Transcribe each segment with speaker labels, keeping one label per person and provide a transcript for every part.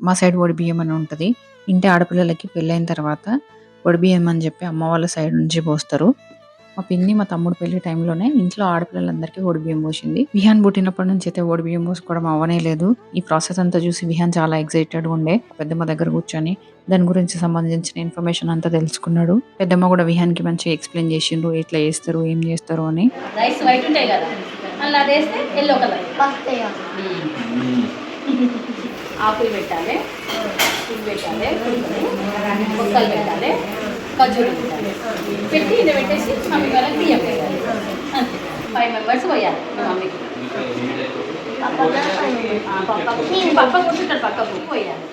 Speaker 1: మా సైడ్ బియ్యం అని ఉంటది. ఇంటి ఆడపిల్లలకి పెళ్ళైన తర్వాత బియ్యం అని చెప్పి అమ్మ వాళ్ళ సైడ్ నుంచి పోస్తారు. మా పిన్ని మా తమ్ముడు పెళ్ళి టైంలోనే ఇంట్లో ఆడపిల్లలందరికీ బియ్యం పోసింది. విహాన్ పుట్టినప్పటి నుంచి అయితే బియ్యం పోసుకోవడం అవ్వనే లేదు. ఈ ప్రాసెస్ అంతా చూసి విహాన్ చాలా ఎక్సైటెడ్ ఉండే పెద్దమ్మ దగ్గర కూర్చొని దాని గురించి సంబంధించిన ఇన్ఫర్మేషన్ అంతా తెలుసుకున్నాడు. పెద్దమ్మ కూడా విహాన్కి మంచిగా ఎక్స్ప్లెయిన్ చేసిండ్రు ఎట్లా చేస్తారు ఏం చేస్తారు అని.
Speaker 2: రైస్ వైట్ ఉంటాయి కదా మళ్ళీ అది వేస్తే ఎల్లో కలర్ ఆకులు పెట్టాలి పువ్వు పెట్టాలి ముక్కలు పెట్టాలి ఖర్జూరం పెట్టాలి. పెట్టి ఇది పెట్టేసి మమ్మీ వాళ్ళకి బియ్యం పెట్టాలి. అంతే. ఫైవ్ మెంబర్స్ పోయాలి మమ్మీకి. పక్క కూర్చుంటాడు పక్కకు పోయాలి.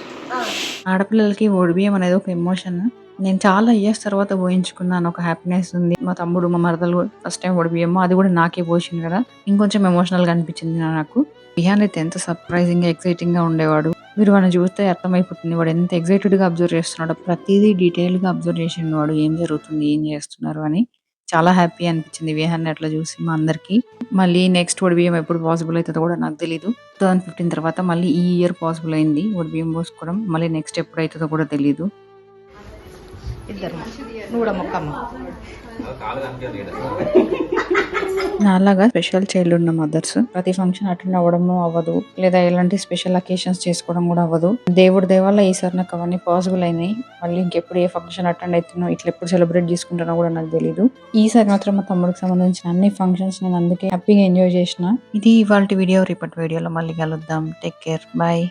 Speaker 1: ఆడపిల్లలకి ఓడిబియ్యం అనేది ఒక ఎమోషన్ నేను చాలా ఇయర్స్ తర్వాత పోయించుకున్నాను ఒక హ్యాపీనెస్ ఉంది. మా తమ్ముడు మా మరదలు ఫస్ట్ టైం బియ్యం అది కూడా నాకే పోసింది కదా. ఇంకొంచెం ఎమోషనల్గా అనిపించింది నాకు. బిహాన్ అయితే ఎంత సర్ప్రైజింగ్గా ఎక్సైటింగ్గా ఉండేవాడు. మీరు వాడిని చూస్తే అర్థమైపోతుంది. వాడు ఎంత ఎగ్జైటెడ్గా అబ్జర్వ్ చేస్తున్నాడు ప్రతిదీ డీటెయిల్గా అబ్జర్వ్ చేసిండు వాడు. ఏం జరుగుతుంది? ఏం చేస్తున్నారు? అని చాలా హ్యాపీ అనిపించింది. విహాన్ని అట్లా చూసి మా అందరికీ. మళ్ళీ నెక్స్ట్ బియ్యం ఎప్పుడు పాసిబుల్ అవుతుందో కూడా నాకు తెలియదు టూ థౌసండ్ ఫిఫ్టీన్ తర్వాత మళ్ళీ ఈ ఇయర్ పాసిబుల్ అయింది. బియ్యం పోసుకోవడం మళ్ళీ నెక్స్ట్ ఎప్పుడు అవుతుందో కూడా తెలియదు
Speaker 2: ఇద్దరు నూడ మొక్కమ్మ.
Speaker 1: నాలాగా స్పెషల్ చైల్డ్ ఉన్న మదర్స్. ప్రతి ఫంక్షన్ అటెండ్ అవ్వడము అవ్వదు. లేదా ఎలాంటి స్పెషల్ అకేషన్స్ చేసుకోవడం కూడా అవ్వదు. దేవుడి దేవాల ఈసారి నాకు అవన్నీ పాసిబుల్ అయినాయి. మళ్ళీ ఇంకెప్పుడు ఏ ఫంక్షన్ అటెండ్ అవుతున్నా ఇట్లా ఎప్పుడు సెలబ్రేట్ చేసుకుంటానో కూడా నాకు తెలియదు ఈసారి మాత్రం మా తమ్ముడికి సంబంధించిన అన్ని ఫంక్షన్స్ నేను అందుకే హ్యాపీగా ఎంజాయ్ చేసిన. ఇది ఇవాళ వీడియో రేపటి వీడియోలో మళ్ళీ కలుద్దాం. Take care. బాయ్.